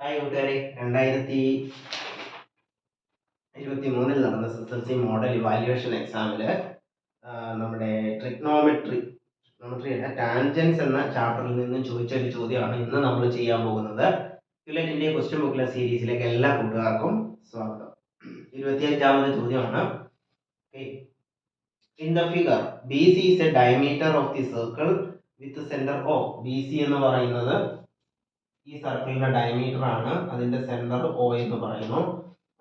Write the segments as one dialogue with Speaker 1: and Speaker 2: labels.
Speaker 1: Hi കൂട്ടുകാരെ. രണ്ടായിരത്തി ഇരുപത്തി മൂന്നിൽ നടന്ന S S L C model evaluation എക്സാമിൽ നമ്മുടെ ട്രിഗ്നോമെട്രി ട്രിഗ്നോമെട്രി അല്ല ടാൻജൻസ് എന്ന ചാപ്റ്ററിൽ നിന്നും ചോദിച്ച ഒരു ചോദ്യമാണ് ഇന്ന് നമ്മൾ ചെയ്യാൻ പോകുന്നത്. ക്യുലറ്റിന്റെ ക്വസ്റ്റ്യൻ ബുക്കിലെ സീരീസിലേക്ക് എല്ലാ കൂട്ടുകാർക്കും സ്വാഗതം. ഇരുപത്തിയഞ്ചാമത്തെ ചോദ്യമാണ്. In the figure B C is a diameter of the circle with centre O B C എന്ന് പറയുന്നത് ഈ സർക്കിളിന്റെ ഡയമീറ്റർ ആണ്. അതിന്റെ സെന്റർ ഒ എന്ന് പറയുന്നു.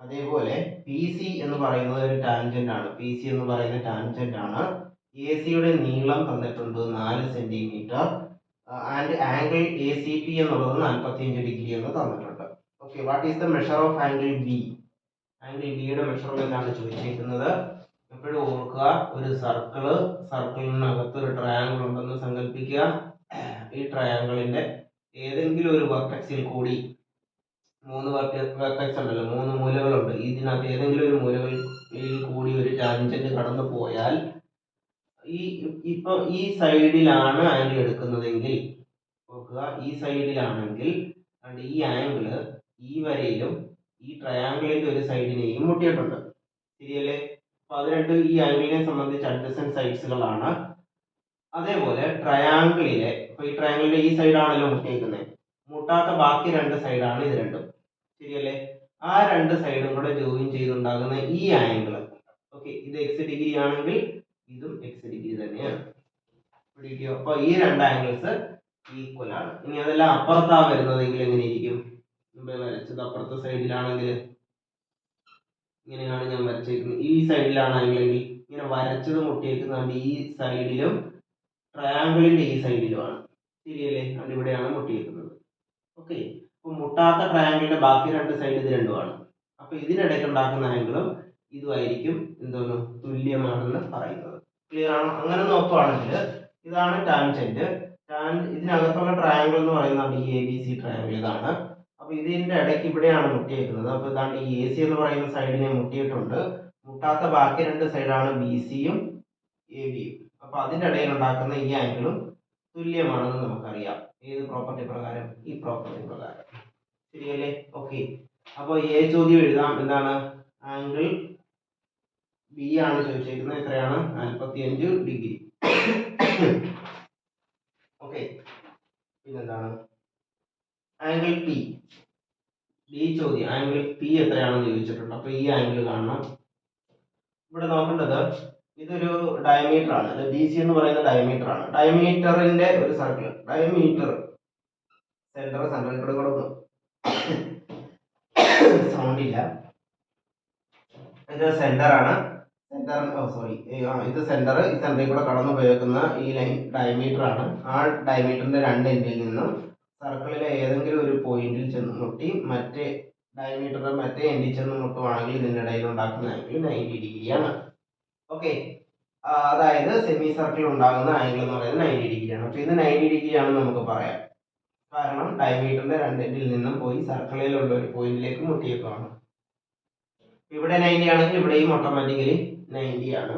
Speaker 1: അതേപോലെ പി സി എന്ന് പറയുന്നത് ഒരു ടാൻജന്റ് ആണ്. പി സി എന്ന് പറയുന്ന ടാൻജന്റ് ആണ്. എ സിയുടെ നീളം തന്നിട്ടുണ്ട് നാല് centimetre and angle A C P എന്നുള്ളത് നാൽപ്പത്തിയഞ്ച് ഡിഗ്രി എന്ന് തന്നിട്ടുണ്ട്. Okay what is the measure of angle B angle ബിയുടെ മെഷർമെന്റ് ആണ് ചോദിച്ചിരിക്കുന്നത് എപ്പോഴും ഓർക്കുക ഒരു സർക്കിൾ സർക്കിളിനകത്ത് ഒരു ട്രയാങ്കിൾ ഉണ്ടെന്ന് സങ്കല്പിക്കുക ഈ ട്രയാങ്കിളിന്റെ ഏതെങ്കിലും ഒരു വെർട്ടക്സിൽ കൂടി മൂന്ന് വെർട്ടക്സ് ഉണ്ടല്ലോ മൂന്ന് മൂലകളുണ്ട്. ഇതിനകത്ത് ഏതെങ്കിലും ഒരു മൂലകളിൽ കൂടി ഒരു ടാൻജന്റ് കടന്നു പോയാൽ ഈ ഇപ്പൊ ഈ സൈഡിലാണ് ആംഗിൾ എടുക്കുന്നതെങ്കിൽ നോക്കുക ഈ സൈഡിലാണെങ്കിൽ ഈ ആംഗിൾ ഈ വരയിലും ഈ ട്രയാംഗിളിന്റെ ഒരു സൈഡിനെയും മുട്ടിയിട്ടുണ്ട്. ശരിയല്ലേ? അപ്പൊ അത് രണ്ടും ഈ ആംഗിളിനെ സംബന്ധിച്ച് അഡ്ജസൻ സൈഡ്സുകളാണ് അതേപോലെ ട്രയാങ്കിളിലെ ഇപ്പൊ ഈ ട്രയാങ്കിളിന്റെ ഈ സൈഡാണല്ലോ മുട്ടിയിരിക്കുന്നത് മുട്ടാത്ത ബാക്കി രണ്ട് സൈഡാണ് ഇത് രണ്ടും. ശരിയല്ലേ? ആ രണ്ട് സൈഡും കൂടെ ജോയിൻ ചെയ്തുണ്ടാകുന്ന ഈ ആംഗിൾ ഓക്കെ ഇത് എക്സ് ഡിഗ്രി ആണെങ്കിൽ ഇതും എക്സ് ഡിഗ്രി തന്നെയാണ്. അപ്പൊ ഈ രണ്ട് ആംഗിൾസ് ഈക്വൽ ആണ്. ഇനി അതെല്ലാം അപ്പുറത്താ വരുന്നതെങ്കിൽ എങ്ങനെ ഇരിക്കും വരച്ചത് അപ്പുറത്തെ സൈഡിലാണെങ്കിൽ ഇങ്ങനെയാണ് ഞാൻ വരച്ചേക്കുന്നത്. ഈ സൈഡിലാണെങ്കിൽ ഇങ്ങനെ വരച്ചത് മുട്ടിയേക്കുന്നതുകൊണ്ട് ഈ സൈഡിലും ട്രയാങ്കിളിന്റെ ഈ സൈഡിലുമാണ് ശരിയല്ലേ? അത് ഇവിടെയാണ് മുട്ടിയിരിക്കുന്നത് ഓക്കെ അപ്പൊ മുട്ടാത്ത ട്രയാങ്കിളിന്റെ ബാക്കി രണ്ട് സൈഡ് ഇത് രണ്ടുമാണ് അപ്പൊ ഇതിനിടയ്ക്ക് ഉണ്ടാക്കുന്ന ആംഗിളും ഇതുമായിരിക്കും എന്തോന്നു? തുല്യമാണെന്ന് പറയുന്നത്. ക്ലിയർ ആണോ? അങ്ങനെ നോക്കുവാണെങ്കിൽ ഇതാണ് ടാൻജന്റ് ടാൻ ഇതിനകത്തുള്ള ട്രയാങ്കിൾ എന്ന് പറയുന്നത് ഈ എ ബി സി ട്രയാങ്കിൾ ഇതാണ്. അപ്പൊ ഇതിന്റെ ഇടയ്ക്ക് ഇവിടെയാണ് മുട്ടിയേക്കുന്നത്. അപ്പൊ ഇതാണ് ഈ എ സി എന്ന് പറയുന്ന സൈഡിനെ മുട്ടിയിട്ടുണ്ട്. മുട്ടാത്ത ബാക്കി രണ്ട് സൈഡാണ് ബി സിയും എ ബിയും അപ്പൊ അതിന്റെ ഇടയിൽ ഉണ്ടാക്കുന്ന ഈ ആംഗിളും തുല്യമാണെന്ന് നമുക്കറിയാം. ഏത് പ്രോപ്പർട്ടി പ്രകാരം? ഈ പ്രോപ്പർട്ടി പ്രകാരം. ശരിയല്ലേ? ഓക്കെ അപ്പോൾ എ ചോദ്യം എഴുതാം. എന്താണ്? ആംഗിൾ ബി ആണ് ചോദിച്ചിരിക്കുന്നത് എത്രയാണ്? നാൽപ്പത്തി അഞ്ച് ഡിഗ്രി. ഓക്കെ പിന്നെന്താണ്? ആംഗിൾ പി ബി ചോദ്യം. ആംഗിൾ പി എത്രയാണെന്ന് ചോദിച്ചിട്ടുണ്ട്. അപ്പോൾ ഈ ആംഗിൾ കാണണം. ഇവിടെ നോക്കേണ്ടത് ഇതൊരു ഡയമീറ്റർ ആണ്. അല്ലെ ബി സി എന്ന് പറയുന്ന ഡയമീറ്റർ ആണ്. ഡയമീറ്ററിന്റെ ഒരു സർക്കിൾ ഡയമീറ്റർ സെന്റർ സെന്ററിൽ കൂടെ കൊടുക്കും. സൗണ്ട് ഇല്ല. ഇത് സെന്റർ ആണ്. സെന്റർ സോറി ഇത് സെന്റർ ഈ സെന്ററിൽ കൂടെ കടന്നു പോയേക്കുന്ന ഈ ലൈൻ ഡയമീറ്റർ ആണ്. ആ ഡയമീറ്ററിന്റെ രണ്ട് എൻഡിൽ നിന്നും സർക്കിളിലെ ഏതെങ്കിലും ഒരു പോയിന്റിൽ ചെന്ന് മുട്ടി മറ്റേ ഡയമീറ്ററിന്റെ മറ്റേ എൻഡിൽ ചെന്ന് മുട്ടുവാണെങ്കിൽ ഇതിന്റെ ഇടയിൽ ഉണ്ടാക്കുന്ന ആംഗിൾ നയന്റി ഡിഗ്രിയാണ് ഓക്കെ അതായത് സെമി സർക്കിൾ ഉണ്ടാകുന്ന ആംഗിൾ എന്ന് പറയുന്നത് നയന്റി ഡിഗ്രിയാണ് അപ്പോൾ ഇത് നയന്റി ഡിഗ്രിയാണെന്ന് നമുക്ക് പറയാം. കാരണം ഡയമീറ്ററിന്റെ രണ്ട് എൻഡിൽ നിന്നും പോയി സർക്കിളിലുള്ള ഒരു പോയിന്റിലേക്ക് മുട്ടിയേക്കാണ് ഇവിടെ നയന്റി ആണെങ്കിൽ ഇവിടെയും ഓട്ടോമാറ്റിക്കലി നയന്റി ആണ്.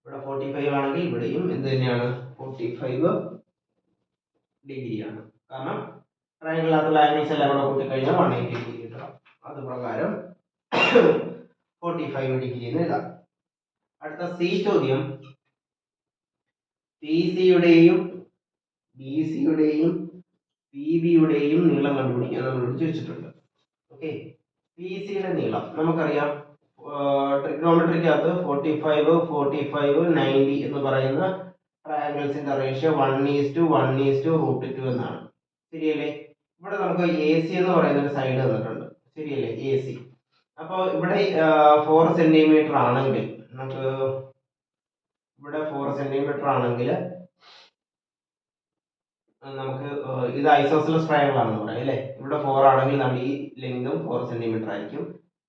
Speaker 1: ഇവിടെ ഫോർട്ടി ഫൈവ് ആണെങ്കിൽ ഇവിടെയും എന്ത് തന്നെയാണ്? ഫോർട്ടി ഫൈവ് ഡിഗ്രിയാണ് കാരണം ട്രയാങ്കിളിനകത്തുള്ള ആംഗിൾസ് എല്ലാം കൂടെ കൂട്ടിക്കഴിഞ്ഞാൽ വൺ എയ്റ്റി ഡിഗ്രി കിട്ടണം അത് പ്രകാരം ഫോർട്ടി ഫൈവ് ഡിഗ്രി എന്ന് എഴുതാം. അടുത്ത സി ചോദ്യം. പി സിയുടെയും ബി സിയുടെയും പി ബിയുടെയും നീളം കണ്ടുപിടിക്കാൻ നമ്മളോട് ചോദിച്ചിട്ടുണ്ട്. ഓക്കെ പി സിയുടെ നീളം. നമുക്കറിയാം ട്രിഗ്നോമെട്രിക്കകത്ത് forty five forty five ninety എന്ന് പറയുന്ന ട്രയാങ്കിൾസിന്റെ ratio one is to one is to root two എന്നാണ്. ശരിയല്ലേ? ഇവിടെ നമുക്ക് എ സി എന്ന് പറയുന്ന ഒരു സൈഡ് തന്നിട്ടുണ്ട്. ശരിയല്ലേ? എ സി അപ്പോൾ ഇവിടെ ഫോർ സെന്റിമീറ്റർ ആണെങ്കിൽ നമുക്ക് ഇവിടെ ഫോർ സെന്റിമീറ്റർ ആണെങ്കിൽ നമുക്ക് ഇത് ഐസോസിലസ് ട്രയാങ്കിൾ ആണെന്ന് പറയാം അല്ലേ? ഇവിടെ ഫോർ ആണെങ്കിൽ നമ്മൾ ഈ ലെങ്തും ഫോർ സെന്റിമീറ്റർ ആയിരിക്കും.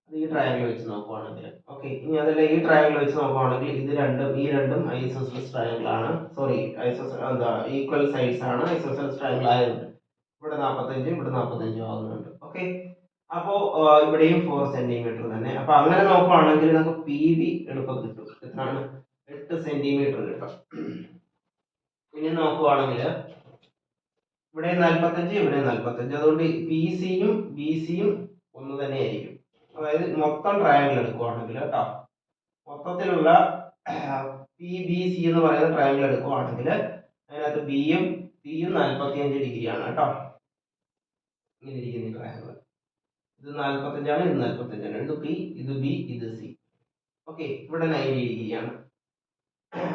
Speaker 1: അത് ഈ ട്രയാങ്കിൾ വെച്ച് നോക്കുവാണെങ്കിൽ. ഓക്കെ ഇനി അതല്ല ഈ ട്രയാങ്കിൾ വെച്ച് നോക്കുവാണെങ്കിൽ ഇത് രണ്ടും ഈ രണ്ടും ഐസോസിലസ് ട്രയാങ്കിൾ ആണ്. സോറി ഐസോസ് എന്താ ഈക്വൽ സൈസ് ആണ് ഐസോസിലസ് ട്രയാങ്കിൾ ആയതുകൊണ്ട് ഇവിടെ നാൽപ്പത്തഞ്ച് ഇവിടെ നാൽപ്പത്തഞ്ചും ആകുന്നുണ്ട്. ഓക്കെ അപ്പോ ഇവിടെയും ഫോർ സെന്റിമീറ്റർ തന്നെ. അപ്പൊ അങ്ങനെ നോക്കുവാണെങ്കിൽ നമുക്ക് പി വി എളുപ്പം കിട്ടും. എത്രയാണ്? എട്ട് സെന്റിമീറ്റർ കിട്ടും. പിന്നെ നോക്കുവാണെങ്കിൽ ഇവിടെ നാൽപ്പത്തഞ്ച് ഇവിടെ നാൽപ്പത്തഞ്ച് അതുകൊണ്ട് പി സിയും ബി സിയും ഒന്ന് തന്നെയായിരിക്കും അതായത് മൊത്തം ട്രയാങ്കിൾ എടുക്കുവാണെങ്കിൽ കേട്ടോ. മൊത്തത്തിലുള്ള പി ബി സി എന്ന് പറയുന്ന ട്രയാങ്കിൾ എടുക്കുവാണെങ്കിൽ അതിനകത്ത് ബിയും സിയും നാൽപ്പത്തിയഞ്ച് ഡിഗ്രിയാണ് കേട്ടോ. ഇങ്ങനെ ഇരിക്കുന്ന ട്രയാങ്കിൾ ഇത് നാൽപ്പത്തഞ്ചാണ് ഇത് നാൽപ്പത്തഞ്ചാണ് ഇത് പി ഇത് ബി ഇത് സി ഓക്കെ ഇവിടെ നയന്റി ഡിഗ്രിയാണ്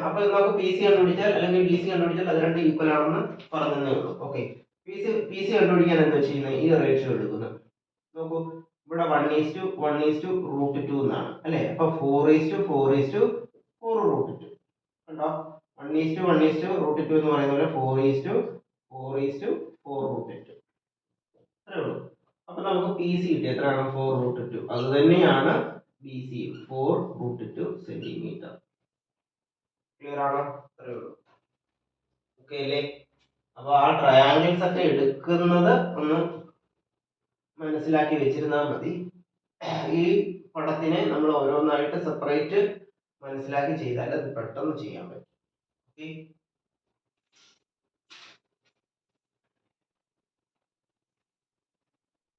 Speaker 1: അപ്പൊ നമുക്ക് പി സി കണ്ടുപിടിച്ചാൽ അല്ലെങ്കിൽ ബി സി കണ്ടുപിടിച്ചാൽ അത് രണ്ട് ഈക്വൽ ആണെന്ന് പറഞ്ഞതേ ഉള്ളൂ. Okay P C P C കണ്ടുപിടിക്കാൻ എന്താ ചെയ്യുന്നത് ഈ റേഷ്യോ എടുക്കുന്നു. നോക്കൂ ഇവിടെ one is to one is to root two എന്നാണ്. അല്ലെ? അപ്പൊ four is to four is to four root two കണ്ടോ? One is to one is to root two എന്ന് പറയുന്ന പോലെ four is to four is to four root two അത്രേ ഉള്ളൂ. അപ്പൊ നമുക്ക് പി സി കിട്ടി. എത്രയാണ്? ഫോർ റൂട്ട് ടു അത് തന്നെയാണ് B C four root two centimetre clear ആണോ? അത്രേ ഉള്ളൂ. ഓക്കെ അല്ലേ? അപ്പൊ ആ ട്രയാങ്കിൾസ് ഒക്കെ എടുക്കുന്നത് ഒന്ന് മനസ്സിലാക്കി വെച്ചിരുന്നാൽ മതി. ഈ പടത്തിനെ നമ്മൾ ഓരോന്നായിട്ട് സെപ്പറേറ്റ് മനസ്സിലാക്കി ചെയ്താൽ അത് പെട്ടെന്ന് ചെയ്യാൻ പറ്റും. ഓക്കെ